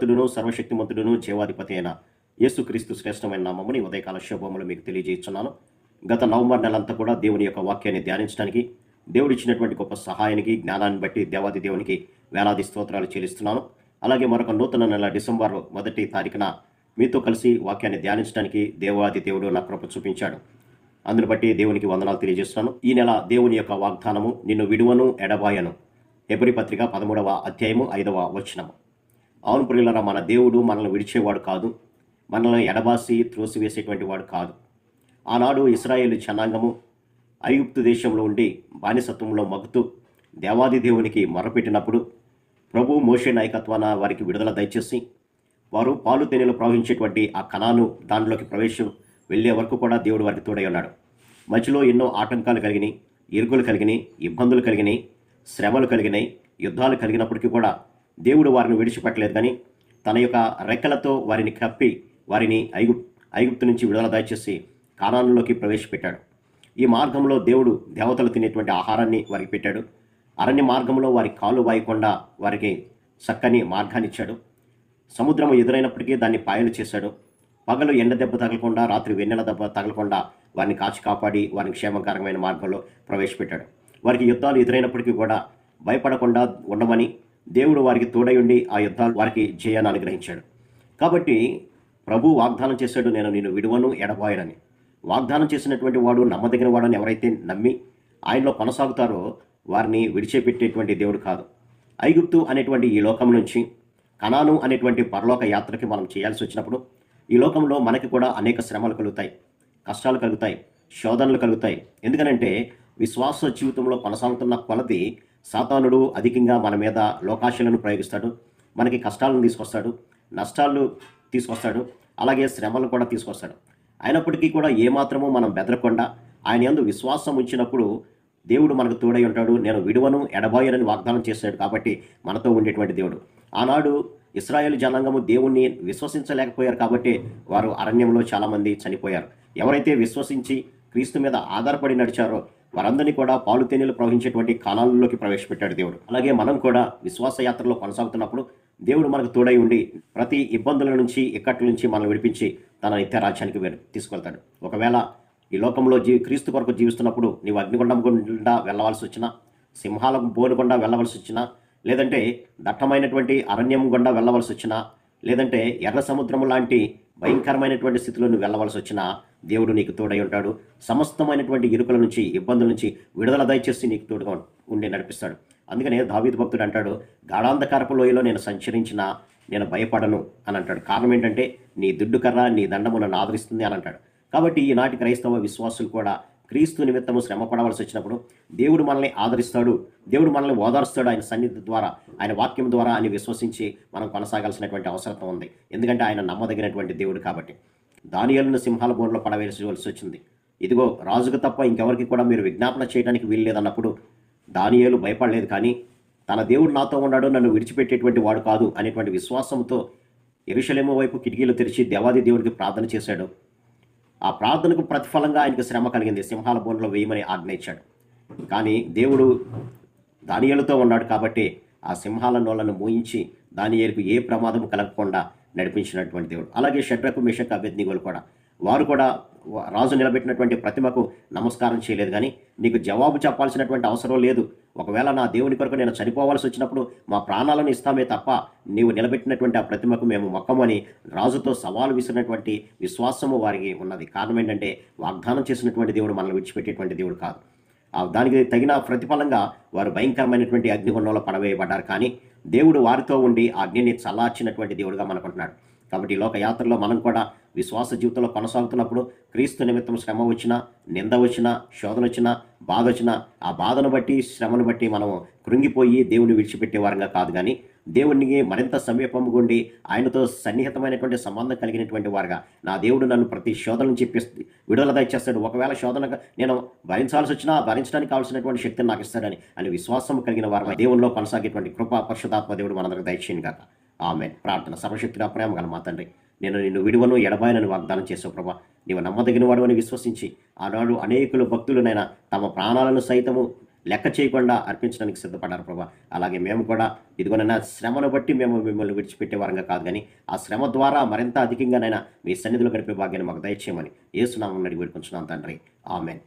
సర్వోన్నతుడును సర్వశక్తిమంతుడును జీవాధిపతి అయిన యేసుక్రీస్తు శ్రేష్టమైన నామముని ఉదయకాల శుభములు మీకు తెలియజేస్తున్నాను. గత నవంబర్ నెలంతా కూడా దేవుని యొక్క వాక్యాన్ని ధ్యానించడానికి దేవుడు ఇచ్చినటువంటి గొప్ప సహాయానికి జ్ఞానాన్ని బట్టి దేవాది దేవునికి వేలాది స్తోత్రాలు చెల్లిస్తున్నాను. అలాగే మరొక నూతన నెల డిసెంబర్ మొదటి తారీఖున మీతో కలిసి వాక్యాన్ని ధ్యానించడానికి దేవాది దేవుడు నా కృప చూపించాడు. అందుని బట్టి దేవునికి వందనాలు తెలియజేస్తున్నాను. ఈ నెల దేవుని యొక్క వాగ్దానము నిన్ను విడువను ఎడబాయను. ఎబరి పత్రిక పదమూడవ అధ్యాయము ఐదవ వచనము. అవును ప్రియులరా మన దేవుడు మనల్ని విడిచేవాడు కాదు. మనల్ని ఎడబాసి త్రోసివేసేటువంటి వాడు కాదు. ఆనాడు ఇస్రాయేల్ జనాంగము ఐగుప్తు దేశంలో ఉండి బానిసత్వంలో మగ్గుతూ దేవాది దేవునికి మొరపెట్టినప్పుడు ప్రభు మోషే నాయకత్వాన వారికి విడుదల దయచేసి వారు పాలు తేనెలు ప్రవహించేటువంటి ఆ కణాను దానిలోకి ప్రవేశం వెళ్ళే వరకు కూడా దేవుడు వారికి తోడై ఉన్నాడు. మధ్యలో ఎన్నో ఆటంకాలు కలిగినాయి ఇరుగులు కలిగినాయి ఇబ్బందులు కలిగినాయి శ్రమలు కలిగినాయి యుద్ధాలు కలిగినప్పటికీ కూడా దేవుడు వారిని విడిచిపెట్టలేదు కానీ తన యొక్క రెక్కలతో వారిని కప్పి వారిని ఐగు ఐగుప్తు నుంచి విడుదల దయచేసి కానానులోకి ప్రవేశపెట్టాడు. ఈ మార్గంలో దేవుడు దేవతలు తినేటువంటి ఆహారాన్ని వారికి పెట్టాడు. అరణ్య మార్గంలో వారి కాలు వాయకుండా వారికి చక్కని మార్గాన్ని ఇచ్చాడు. ఎదురైనప్పటికీ దాన్ని పాయలు చేశాడు. పగలు ఎండ దెబ్బ తగలకుండా రాత్రి వెన్నెల దెబ్బ తగలకుండా వారిని కాచి కాపాడి వారిని క్షేమకరమైన మార్గంలో ప్రవేశపెట్టాడు. వారికి యుద్ధాలు ఎదురైనప్పటికీ కూడా భయపడకుండా ఉండమని దేవుడు వారికి తోడై ఉండి ఆ యుద్ధాలు వారికి జయాన్ని అనుగ్రహించాడు. కాబట్టి ప్రభు వాగ్దానం చేశాడు నేను నేను విడువను ఎడబాయనని. వాగ్దానం చేసినటువంటి వాడు నమ్మదగిన వాడని ఎవరైతే నమ్మి ఆయనలో కొనసాగుతారో వారిని విడిచిపెట్టేటువంటి దేవుడు కాదు. ఐగుప్తు అనేటువంటి ఈ లోకం నుంచి కణాను అనేటువంటి పరలోక యాత్రకి మనం చేయాల్సి వచ్చినప్పుడు ఈ లోకంలో మనకి కూడా అనేక శ్రమలు కలుగుతాయి కష్టాలు కలుగుతాయి శోధనలు కలుగుతాయి. ఎందుకనంటే విశ్వాస జీవితంలో కొనసాగుతున్న కొలది సాతానుడు అధికంగా మన మీద లోకాశలను ప్రయోగిస్తాడు మనకి కష్టాలను తీసుకొస్తాడు నష్టాలు తీసుకొస్తాడు అలాగే శ్రమలు కూడా తీసుకొస్తాడు. అయినప్పటికీ కూడా ఏమాత్రము మనం బెదరకుండా ఆయన ఎందు విశ్వాసం ఉంచినప్పుడు దేవుడు మనకు తోడై ఉంటాడు. నేను విడువను ఎడబాయనని వాగ్దానం చేశాడు కాబట్టి మనతో ఉండేటువంటి దేవుడు. ఆనాడు ఇస్రాయేల్ జనాంగము దేవుణ్ణి విశ్వసించలేకపోయారు కాబట్టి వారు అరణ్యంలో చాలామంది చనిపోయారు. ఎవరైతే విశ్వసించి క్రీస్తు మీద ఆధారపడి నడిచారో వారందరినీ కూడా పాలు తేనెలు ప్రవహించేటువంటి కాలాలలోకి ప్రవేశపెట్టాడు దేవుడు. అలాగే మనం కూడా విశ్వాస యాత్రలో కొనసాగుతున్నప్పుడు దేవుడు మనకు తోడై ఉండి ప్రతి ఇబ్బందుల నుంచి ఇక్కట్ల నుంచి మనం విడిపించి తన నిత్య రాజ్యానికి తీసుకెళ్తాడు. ఒకవేళ ఈ లోకంలో జీ క్రీస్తు కొరకు జీవిస్తున్నప్పుడు నీవు అగ్నిగుండం గుండా వెళ్ళవలసి వచ్చినా సింహాల బోను గుండా వెళ్ళవలసి వచ్చినా లేదంటే దట్టమైనటువంటి అరణ్యం గుండా వెళ్ళవలసి వచ్చినా లేదంటే ఎర్ర సముద్రం లాంటి భయంకరమైనటువంటి స్థితిలో నువ్వు వెళ్ళవలసి వచ్చినా దేవుడు నీకు తోడై ఉంటాడు. సమస్తమైనటువంటి ఇరుకుల నుంచి ఇబ్బందుల నుంచి విడుదల దయచేసి నీకు తోడుగా ఉండి నడిపిస్తాడు. అందుకనే దావీద్ భక్తుడు అంటాడు గాఢాంధకారపు లోయలో నేను సంచరించిన నేను భయపడను అని అంటాడు. కారణం ఏంటంటే నీ దుడ్డు కర్ర నీ దండము నన్ను ఆదరిస్తుంది అని అంటాడు. కాబట్టి ఈనాటి క్రైస్తవ విశ్వాసులు కూడా క్రీస్తు నిమిత్తము శ్రమ పడవలసి వచ్చినప్పుడు దేవుడు మనల్ని ఆదరిస్తాడు దేవుడు మనల్ని ఓదారుస్తాడు ఆయన సన్నిధి ద్వారా ఆయన వాక్యం ద్వారా అని విశ్వసించి మనం కొనసాగాల్సినటువంటి అవసరం ఉంది. ఎందుకంటే ఆయన నమ్మదగినటువంటి దేవుడు కాబట్టి. దానియలను సింహాల బోన్లో పడవేసి వచ్చింది. ఇదిగో రాజుకు తప్ప ఇంకెవరికి కూడా మీరు విజ్ఞాపన చేయడానికి వీల్లేదన్నప్పుడు దానియేలు భయపడలేదు కానీ తన దేవుడు నాతో ఉన్నాడు నన్ను విడిచిపెట్టేటువంటి వాడు కాదు అనేటువంటి విశ్వాసంతో ఎరుషలేము వైపు కిటికీలు తెరిచి దేవాది దేవుడికి ప్రార్థన చేశాడు. ఆ ప్రార్థనకు ప్రతిఫలంగా ఆయనకు శ్రమ కలిగింది. సింహాల బోన్లో వేయమని ఆజ్ఞయించాడు. కానీ దేవుడు దానియలతో ఉన్నాడు కాబట్టి ఆ సింహాల నోళ్ళను మోయించి దానియలకు ఏ ప్రమాదం కలగకుండా నడిపించినటువంటి దేవుడు. అలాగే షడ్రకు మిషక్ అభ్యర్థిగోలు కూడా. వారు కూడా రాజు నిలబెట్టినటువంటి ప్రతిమకు నమస్కారం చేయలేదు. కానీ నీకు జవాబు చెప్పాల్సినటువంటి అవసరం లేదు. ఒకవేళ నా దేవుని కొరకు నేను చనిపోవాల్సి వచ్చినప్పుడు మా ప్రాణాలను ఇస్తామే తప్ప నీవు నిలబెట్టినటువంటి ఆ ప్రతిమకు మేము మొక్కమని రాజుతో సవాలు విసిరినటువంటి విశ్వాసము వారికి ఉన్నది. కారణం ఏంటంటే వాగ్దానం చేసినటువంటి దేవుడు మనల్ని విడిచిపెట్టేటువంటి దేవుడు కాదు. దానికి తగిన ప్రతిఫలంగా వారు భయంకరమైనటువంటి అగ్నిగుండంలో పడవేయబడ్డారు. కానీ దేవుడు వారితో ఉండి అగ్నిని చల్లార్చినటువంటి దేవుడుగా మనకుంటున్నాడు. కాబట్టి ఈ లోక యాత్రలో మనం కూడా విశ్వాస జీవితంలో కొనసాగుతున్నప్పుడు క్రీస్తు నిమిత్తం శ్రమ వచ్చినా నింద వచ్చినా శోధన వచ్చినా బాధ వచ్చినా ఆ బాధను బట్టి శ్రమను బట్టి మనం కృంగిపోయి దేవుని విడిచిపెట్టే వారంగా కాదు కానీ దేవునికి మరింత సమీపముగుండి ఆయనతో సన్నిహితమైనటువంటి సంబంధం కలిగినటువంటి వారుగా నా దేవుడు నన్ను ప్రతి శోధన నుంచి విడుదల దయచేస్తాడు. ఒకవేళ శోధన నేను భరించాల్సి వచ్చినా భరించడానికి కావాల్సినటువంటి శక్తిని నాకు ఇస్తాడని అని విశ్వాసం కలిగిన వారు దేవునిలో కొనసాగేటువంటి కృప పరిశుధాత్మ దేవుడు మనందరికి దయచేయను కాక ఆమె ప్రార్థన సర్వశక్తిగా ప్రేమ గల మా తండ్రి. నేను నిన్ను విడువను ఎడబాయనని వాగ్దానం చేసావు ప్రభా. నీవు నమ్మదగిన వాడు అని విశ్వసించి ఆనాడు అనేకులు భక్తులనైనా తమ ప్రాణాలను సైతము లెక్క చేయకుండా అర్పించడానికి సిద్ధపడ్డారు ప్రభా. అలాగే మేము కూడా ఇదిగోనైనా శ్రమను బట్టి మేము మిమ్మల్ని విడిచిపెట్టే వారంగా కాదు కానీ ఆ శ్రమ ద్వారా మరింత అధికంగానైనా మీ సన్నిధిలో గడిపే భాగ్యాన్ని మాకు దయచేయమని ఏసునామం అడిగి వేడుకుంటున్నాం తండ్రి. ఆమెన్.